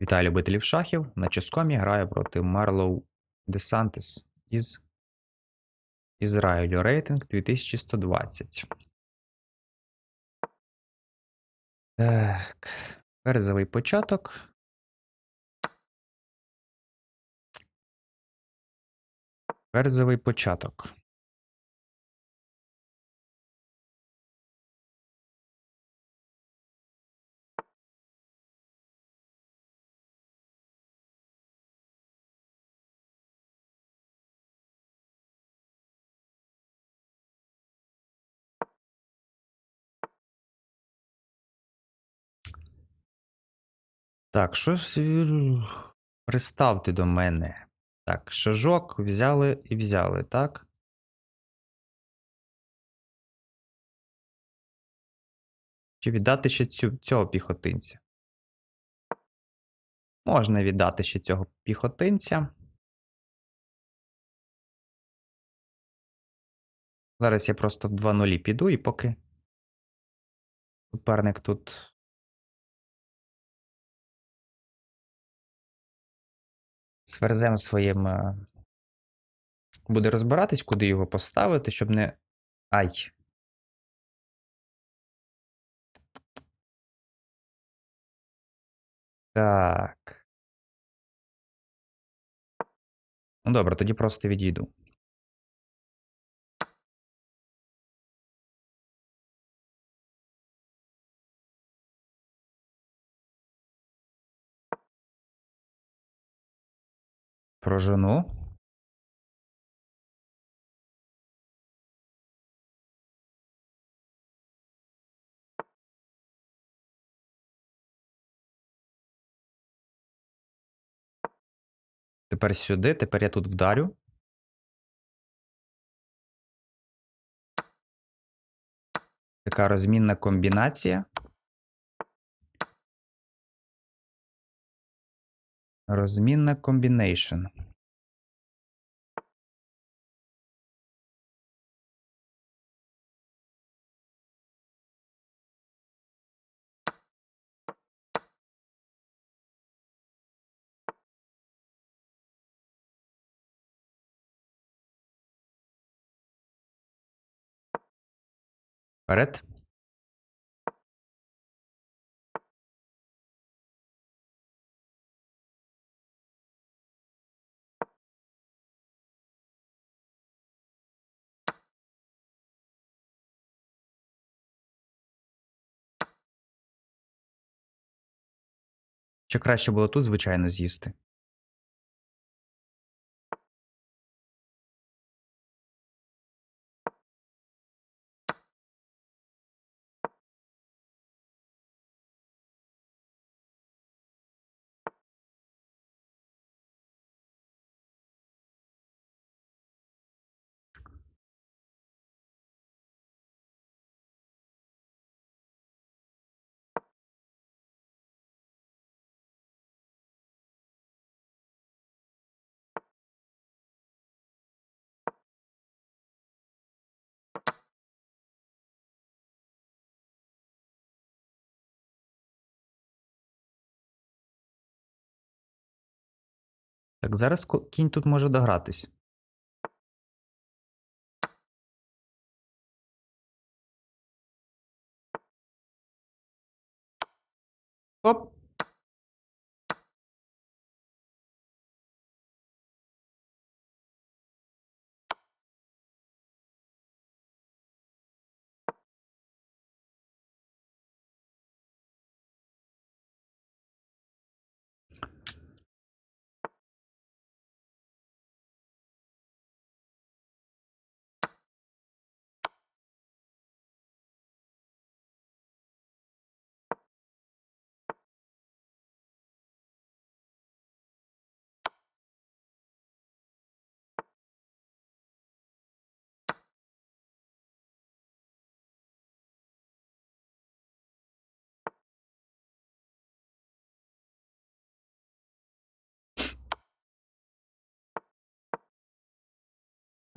Вітаю любителів шахів. На Ческомі граю проти Марлоу Десантес із Ізраїлю. Рейтинг 2120. Так. Перзовий початок. Перзовий початок. Так, що ж. е, Приставте до мене. Так, шажок взяли і взяли, так? Чи віддати ще цю, цього піхотинця? Можна віддати ще цього піхотинця. Зараз я просто в 2-0 піду і поки суперник тут. З ферзем своїм е, буде розбиратись, куди його поставити, щоб не. Ай. Так. Ну добре, тоді просто відійду. Прожену. Тепер сюди, тепер я тут вдарю. Така розмінна комбінація. Розмінна комбінейшн. Вперед. Чи краще було тут, звичайно, з'їсти? Так, зараз кінь тут може догратись. Оп.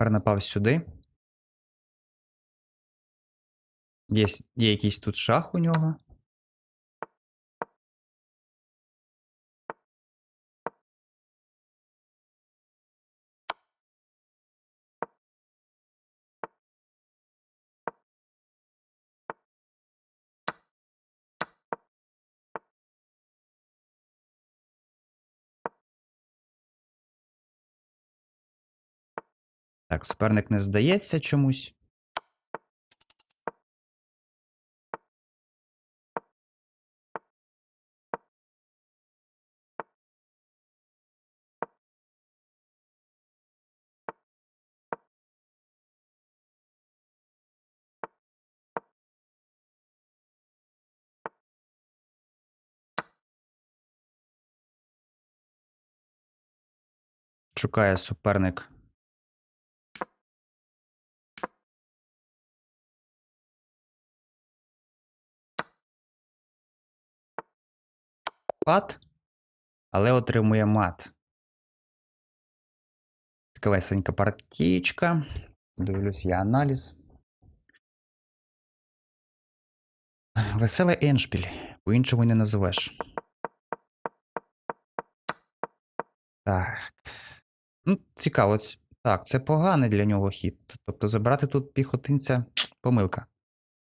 Тепер напав сюди. Є, є якийсь тут шах у нього. Так, суперник не здається чомусь. Шукає суперник. Пат, але отримує мат. Така весенька партійка. Дивлюсь я аналіз. Веселий еншпіль, по-іншому не називеш. Так. Ну, цікаво. Так, це поганий для нього хід. Тобто забрати тут піхотинця помилка.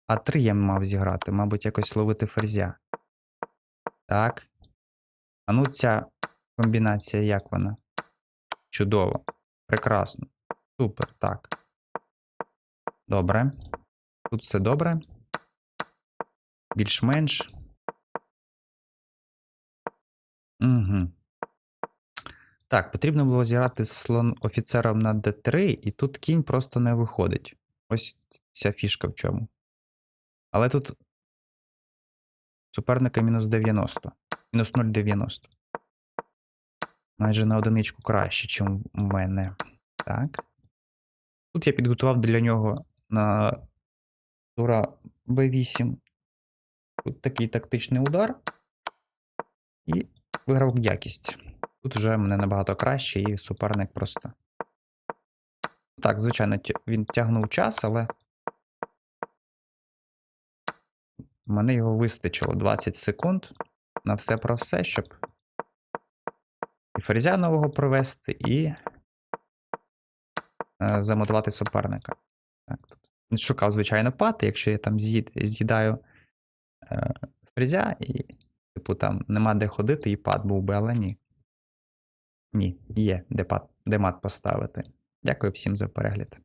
А 3 я мав зіграти, мабуть, якось ловити ферзя. Так. А ну ця комбінація, як вона? Чудово. Прекрасно. Супер, так. Добре. Тут все добре. Більш-менш. Угу. Так, потрібно було зіграти слон офіцером на d3, і тут кінь просто не виходить. Ось ця фішка в чому. Але тут суперника мінус 90. Мінус 0,90. Майже на одиничку краще, ніж у мене. Так. Тут я підготував для нього на тура b8. Тут такий тактичний удар. І виграв якість. Тут вже мене набагато краще, і суперник просто. Так, звичайно, він тягнув час, але. Мене його вистачило 20 секунд на все про все, щоб і ферзя нового провести, і е, замотивувати суперника. Так, тут. Шукав, звичайно, пати, якщо я там з'їд, з'їдаю е, ферзя, і, типу, там нема де ходити, і пад був би, але ні. Ні, є де, пат, де мат поставити. Дякую всім за перегляд.